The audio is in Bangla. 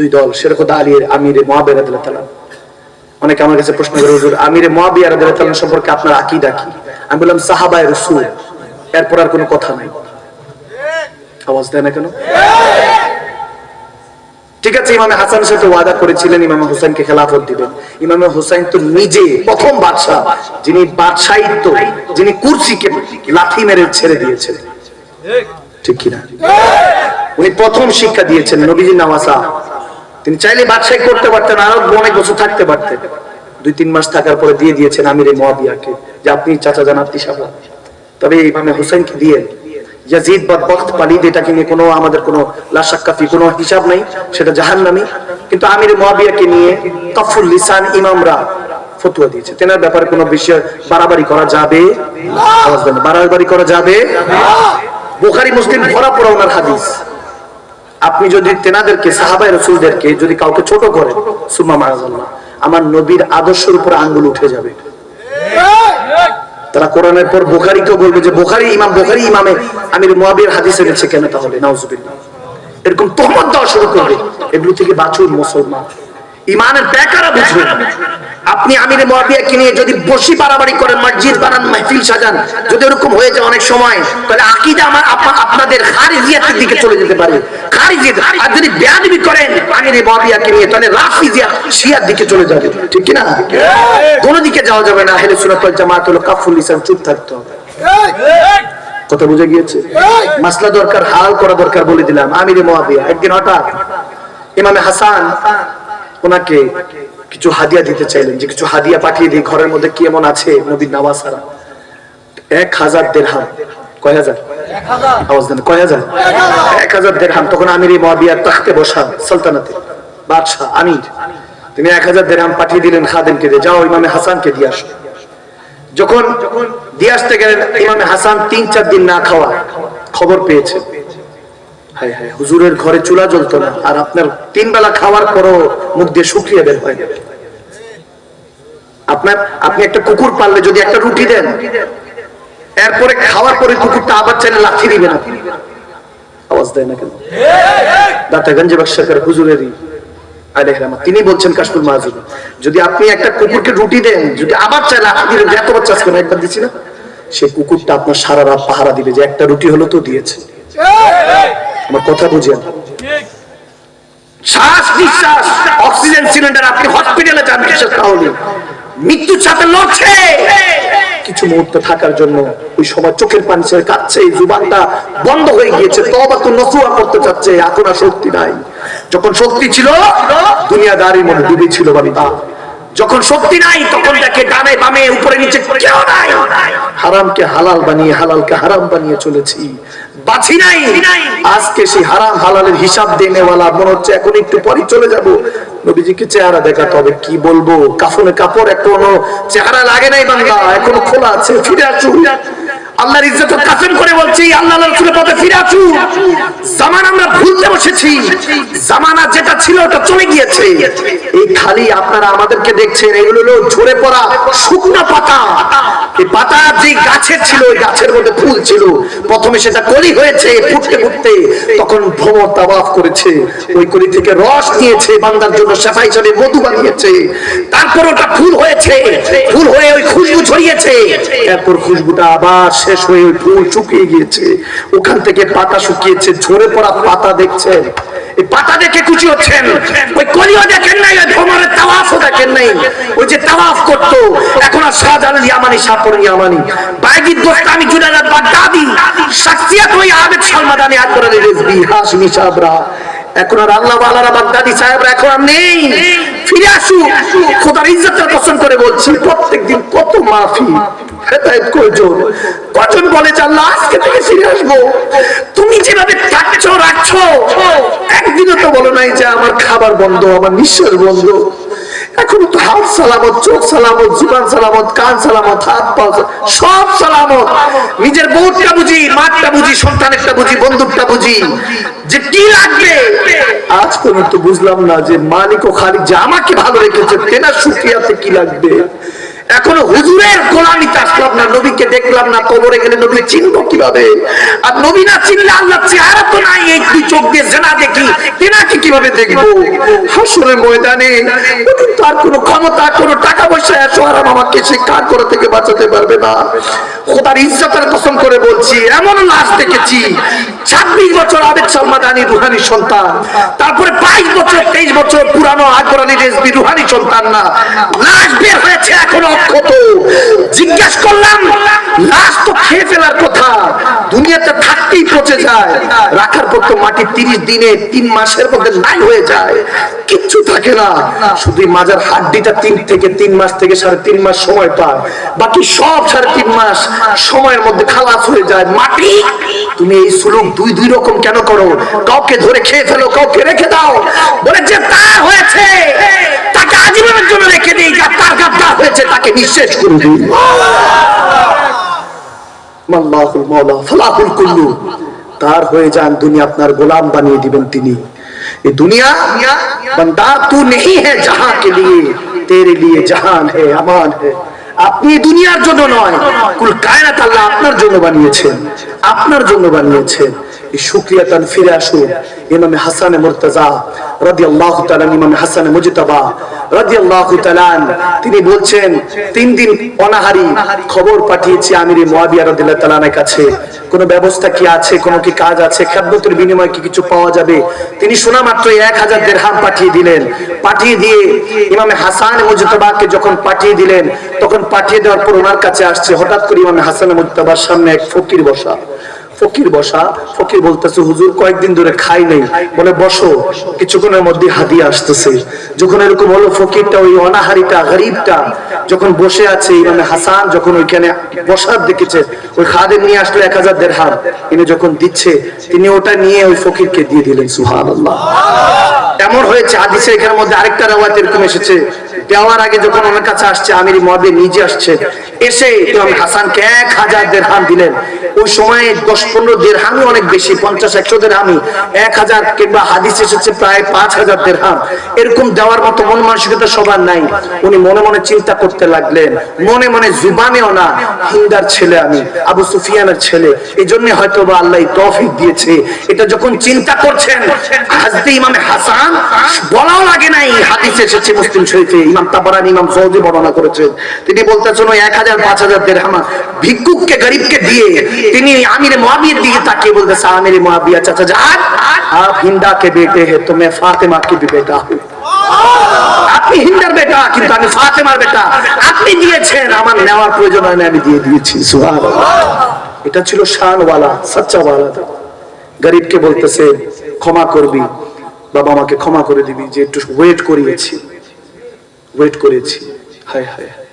দুই দল সেরকম আলীর আমিরে মহাবের তালা অনেকে আমার কাছে প্রশ্ন করে, হুজুর, আমিরে মহাবিয়া রাদিয়াল্লাহু সম্পর্কে আপনার আকীদা কি? আমি বললাম, সাহাবায়ে রাসূল, এরপর আর কোনো কথা নাই। আওয়াজ দেয় না কেন? ঠিক আছে, ইমামে হাসানের সাথে ওয়াদা করেছিলেন, ইমামে খেলাফত দিবেন। ইমামে হোসেন তো নিজে প্রথম বাদশাহ, যিনি বাদশাহিত্ব, যিনি মেরে ছেড়ে দিয়েছেন। ঠিক কিনা? উনি প্রথম শিক্ষা দিয়েছেন নবীজি নামাসা তিনি চাইলে বাদশাহী করতে পারতেন আরও অনেক বছর থাকতে পারতেন। দুই তিন মাস থাকার পরে দিয়ে দিয়েছেন আমিরে মহাবিয়াকে যে আপনি চাচা জান আত্মীয় সাহা তবে ইমামে হোসেনকে দিয়ে ইয়াজিদ বা বক্ত পালিদ এটাকে নিয়ে কোনো আমাদের কোনো লাশাক্কাফি কোনো হিসাব নাই সেটা জাহান্নামী। কিন্তু আমির মুয়াবিয়াকে নিয়ে কফুল লিসান ইমামরা ফতুয়া দিয়েছে। তেনার ব্যাপারে কোনো বিষয় বাড়াবাড়ি করা যাবে? বাড়াবাড়ি করা যাবে? বুখারী মুসলিম ভরা পড়া ওনার হাদিস। আপনি যদি তেনাদেরকে সাহাবাই রসুলদেরকে যদি কাউকে ছোট করেন সুমা মারাজাল্লাহ আমার নবীর আদর্শের উপর আঙ্গুল উঠে যাবে। তারা কোরআনের পর বোখারিকেও বলবে যে, বোখারি ইমাম, বোখারি ইমামে, আমির মোয়াবির হাদিস এনেছে কেন তাহলে? নাউজুবিল্লাহ। এরকম তোমার দেওয়া শুরু করবে। এগুলো থেকে বাঁচুন মুসলমান। ইমানের বেকারা বুঝবেন। আপনি আমির মুয়াবিয়াকে নিয়ে যদি বসি বাড়াবাড়ি করেন মসজিদ বানান মাহফিল সাজান যদি এরকম হয়ে যায় অনেক সময় তাহলে আকিদা আমার আপনাদের খারিজিয়াতের দিকে চলে যেতে পারে। খারিজিয়াত। আর যদি বেয়াদবি করেন আমির মুয়াবিয়াকে নিয়ে তাহলে রাফিজিয়া শিয়ার দিকে চলে যাবে। ঠিক কি না কোন দিকে যাওয়া যাবে না। হেলে সুরাত ওয়াল জামাত হলো কাফুল ইসলাম চুপ থাকতে। হবে কথা বুঝে গিয়েছে? মাসলা দরকার হাল করা দরকার বলে দিলাম। আমির মুয়াবিয়া একদিন হঠাৎ ইমামে হাসান ওনাকে কিছু হাদিয়া দিতে চাইলেন যে কিছু হাদিয়া পাঠিয়ে দিই ঘরের মধ্যে কি এমন আছে নবীর নামাজারা এক হাজার দেড়হাম। কয় হাজার? আওয়াজ দেন কয় হাজার? এক হাজার। দেড়হাম। তখন আমির তাখতে বসা সালতানাতে। বাদশাহ আমির তিনি এক হাজার দেড়হাম পাঠিয়ে দিলেন খাদেমকে দিয়ে যাও ইমামে হাসানকে দিয়ে আসো। যখন দিয়ে আসতে গেলেন ইমামে হাসান তিন চার দিন না খাওয়া খবর পেয়েছেন। হুজুরের ঘরে চুলা জ্বলতো না, আর আপনার তিন বেলা খাওয়ার পরও মুখ দিয়ে শুকিয়ে বের হয় আপনার, আপনি একটা কুকুর পাললে যদি একটা রুটি দেন, এরপরে খাওয়ার পরে কুকুরটা আবার চাইলে লাথি দিবেন আপনি আওয়াজ দেয় না কেন? দাতাগঞ্জে বাক্সাকার হুজুরেরই। তিনি বলছেন কাশফুল মাহজুব যদি আপনি একটা কুকুরকে রুটি দেন, যদি আবার চাইলে আপনি দিলেন এত বাচ্চা আজকে না একবার দিচ্ছি না সেই কুকুরটা আপনার সারা রাত পাহারা দিবে যে একটা রুটি হলো তো দিয়েছে। আমার কথা বুঝেন। শ্বাস নিঃশ্বাস, অক্সিজেন সিলিন্ডার আপনি হসপিটালে যান তাহলে মৃত্যুর সাথে লড়ছে। কিছু মুহূর্ত থাকার জন্য ওই সময় চোখের পানি ছেড়ে কাঁদছে জুবানটা বন্ধ হয়ে গিয়েছে। তবা তো নসুয়া করতে চাচ্ছে, এখন আর শক্তি নাই। যখন শক্তি ছিল, দুনিয়াদারি মনে ডুবে ছিল বান্দা। যখন শক্তি নাই, তখন দেখে ডানে বামে, উপরে, নিচে কেউ নাই। হারামকে হালাল বানিয়ে, হালালকে হারাম বানিয়ে চলেছি। বাছি নাই। আজকে সেই হারাম হালালের হিসাব দেনেওয়ালা মনে হচ্ছে এখন একটু পরে চলে যাব। নবীজিকে চেহারা দেখাতে হবে, কি বলব? কাফনে কাপড় এখনও চেহারা লাগে নাই বাংলা এখনও খোলা আছে, ফিরে আসুন। আল্লাহর ইজ্জত কাসেম করে বলছি, আল্লাহ রাসূলের পথে ফিরে আসুন। জামানা আমরা ভুলতে বসেছি। জামানা যেটা ছিল ওটা চলে গিয়েছে। এই খালি আপনারা আমাদেরকে দেখছেন, এগুলো হলো ঝরে পড়া শুকনো পাতা। এই পাতা যে গাছের ছিল, ওই গাছের মধ্যে ফুল ছিল। প্রথমে সেটা কলি হয়েছে, ফুটতে ফুটতে তখন ভ্রমর তাওয়াফ করেছে। ওই কলি থেকে রস নিয়েছে, বান্দার জন্য সেফা হিসাবে মধু বানিয়েছে। তারপর ওটা ফুল হয়েছে, ফুল হয়ে ওই খুশবু ছড়িয়েছে। এরপর খুশবুটা আবার শেষ হয়ে ফুল শুকিয়ে গিয়েছে। ওখান থেকে পাতা শুকিয়েছে, ঝরে পড়া পাতা দেখছেন এই পাতা দেখে খুশি হচ্ছেন? ওই কলিও দেখেন নাই, ওই ভ্রমরের তাওয়াফও দেখেন নাই। ওই যে তাওয়াফ করতো, এখন আর শাহজালাল ইয়ামানি, শাহপুর ইয়ামানি। বাইজিদ দোস্তানি জুনায়দ বাগদাদি শাখসিয়াত ওই আবেদ সালমাদানি আকবর রেজবি, হাশমি সাবরা। এখন আর আল্লাহ বাগদাদি সাহেবরা এখন আর নেই। ফিরে আসু খোদার ইজ্জতের কসম করে বলছি, প্রত্যেকদিন কত মাফি কয়জন কজন বলে যে, আল্লাহ, আজকে থেকে ফিরে আসব? তুমি যেভাবে থাকছো, রাখছো, একদিনও তো বলো নাই যে, আমার খাবার বন্ধ, আমার নিঃশ্বাস বন্ধ। এখন তো হাত সালামত, চোখ সালামত, জীবন সালামত, কান সালামত, হাত পা সব সালামত। নিজের বউটা বুঝি মাঠটা বুঝি, সন্তানেরটা বুঝি বন্ধুটা বুঝি। যে কি লাগবে? আজ পর্যন্ত বুঝলাম না যে মালিক ও খালিক যে আমাকে ভালো রেখেছে, তেনার সুখিয়াতে কি লাগবে? এখনও হুজুরের গোলামিতে আসলাম না, নবীকে দেখলাম না, কবরে গেলে নবী চিনবো কীভাবে? আর নবী না চিনলে আল্লাহ চেহারা তো নাই, এই দুই চোখ দিয়ে জেনা দেখি, তেনাকে কীভাবে দেখব? হাসরের ময়দানে তার কোনো ক্ষমতা, কোনো টাকা পয়সা এসো আর আমাকে সে কার করে থেকে বাঁচাতে পারবে না? খোদার ইজ্জতের কসম করে বলছি, এমন লাশ দেখেছি, ছাব্বিশ বছর আবেদ সালমাদানি রুহানি সন্তান, তারপরে বাইশ বছর, তেইশ বছর পুরানো আকবরানি রেসবি রুহানি সন্তান না। লাশ বের হয়েছে এখনও জিজ্ঞেস করলাম, লাশ তো খেয়ে ফেলার কথা। দুনিয়াতে থাকতেই পচে যায়। রাখার পর তো মাটি তিরিশ দিনে, তিন মাসের মধ্যে নাই হয়ে যায়। কিচ্ছু থাকে না। শুধু মাজার হাড্ডিটা তিন থেকে তিন মাস থেকে সাড়ে তিন মাস সময় পায়। বাকি সব সাড়ে তিন মাস সময়ের মধ্যে খালাস হয়ে যায়। মাটি, তুমি এই সুলুক দুই দুই রকম কেন করো? কাউকে ধরে খেয়ে ফেলো, কাউকে রেখে দাও। বলে, যে তার হয়েছে, তাকে আজীবনের জন্য রেখে দিই আর তার তাকে নিঃশেষ করে দিই মাল্লাহুল মাওলা ফালাহুল কুল্লু তার হয়ে যান দুনিয়া আপনার গোলাম বানিয়ে দিবেন তিনি ये दुनिया बंदा तू नहीं है जहां के लिए तेरे लिए जहान है अमान है আপনি দুনিয়ার জন্য নয় কুল কায়নাত আল্লাহ আপনার জন্য বানিয়েছেন আপনার জন্য বানিয়েছেন এই ফিরে আসুন। ইমামে হাসানে মুরতাজা রাদিয়াল্লাহু তাআলা ইমামে হাসানে মুজতাবা রাদিয়াল্লাহু তাআলা তিনি বলছেন, তিন দিন অনাহারি খবর পাঠিয়েছি আমিরে মুয়াবিয়া রাদিয়াল্লাহু তাআলার কাছে। কোনো ব্যবস্থা কি আছে? কোনো কি কাজ আছে? খাদ্যতের বিনিময়ে কি কিছু পাওয়া যাবে? তিনি শোনা মাত্র এক হাজার দেড়হাম পাঠিয়ে দিলেন। পাঠিয়ে দিয়ে ইমামে হাসান মুজতাবাকে যখন পাঠিয়ে দিলেন, তখন পাঠিয়ে দেওয়ার পর ওনার কাছে আসছে। হঠাৎ করে ইমামে হাসান মুজতাবার সামনে এক ফকির বসা। ফকির বসা, ফকির বলতেছে, হুজুর, কয়েকদিন ধরে খাই নাই। বলে, বসো। কিছুক্ষণের মধ্যে হাদিয়া আসতেছে। যখন এরকম হলো, ফকিরটা ওই অনাহারিটা, গরিবটা যখন বসে আছে, ইমামে হাসান যখন ওইখানে বসার দেখেছে, ওই খাদেম নিয়ে আসলো এক হাজার দেড় হাত তিনি যখন দিচ্ছে, তিনি ওটা নিয়ে ওই ফকিরকে দিয়ে দিলেন সুহান এমন হয়েছে, হাদিসে এখানের মধ্যে আরেকটা রাওয়াত এরকম এসেছে। দেওয়ার আগে যখন আমার কাছে আসছে, আমির মহাবীর নিজে আসছে, এসে ইমাম হাসানকে এক হাজার দেড়হাম দিলেন। ওই সময়ে দশ পনেরো দেড়হামই অনেক বেশি, পঞ্চাশ, একশো দেড়হামই এক হাজার কিংবা হাদিস এসেছে প্রায় পাঁচ হাজার দেড়হাম। এরকম দেওয়ার মতো মন মানসিকতা সবার নাই। উনি মনে মনে চিন্তা করতে লাগলেন, মনে মনে জুবানেও না, হিন্দার ছেলে আমি, আবু সুফিয়ানের ছেলে। এই জন্য হয়তো বা আল্লাহ তৌফিক দিয়েছে। এটা যখন চিন্তা করছেন হাজতে ইমামে হাসান, বলাও লাগে নাই, হাদিস এসেছে মুসলিম শরীফে, ইমাম তাবারানি, ইমাম সৌদি বর্ণনা করেছেন। তিনি বলতেছেন, ওই এক হাজার, পাঁচ হাজার দেড়হামা ভিক্ষুককে, গরিবকে দিয়ে তিনি আমির মুয়াবিয়ার দিকে তাকিয়ে বলতে আমির মহাবিয়া চাচা জান, আপ হিন্দা কে বেটে হে, তো ফাতেমা কে বেটা আপনি হিন্দার বেটা, কিন্তু আমি ফাতেমার বেটা। আপনি দিয়েছেন, আমার নেওয়ার প্রয়োজন হয় না আমি দিয়ে দিয়েছি এটা ছিল শানওয়ালা, সচ্চাওয়ালা। গরিবকে বলতেছে, ক্ষমা করবি। বাবা আমাকে ক্ষমা করে দিবি, যে একটু ওয়েট করিয়েছি। ওয়েট করেছি হায় হায় হায়।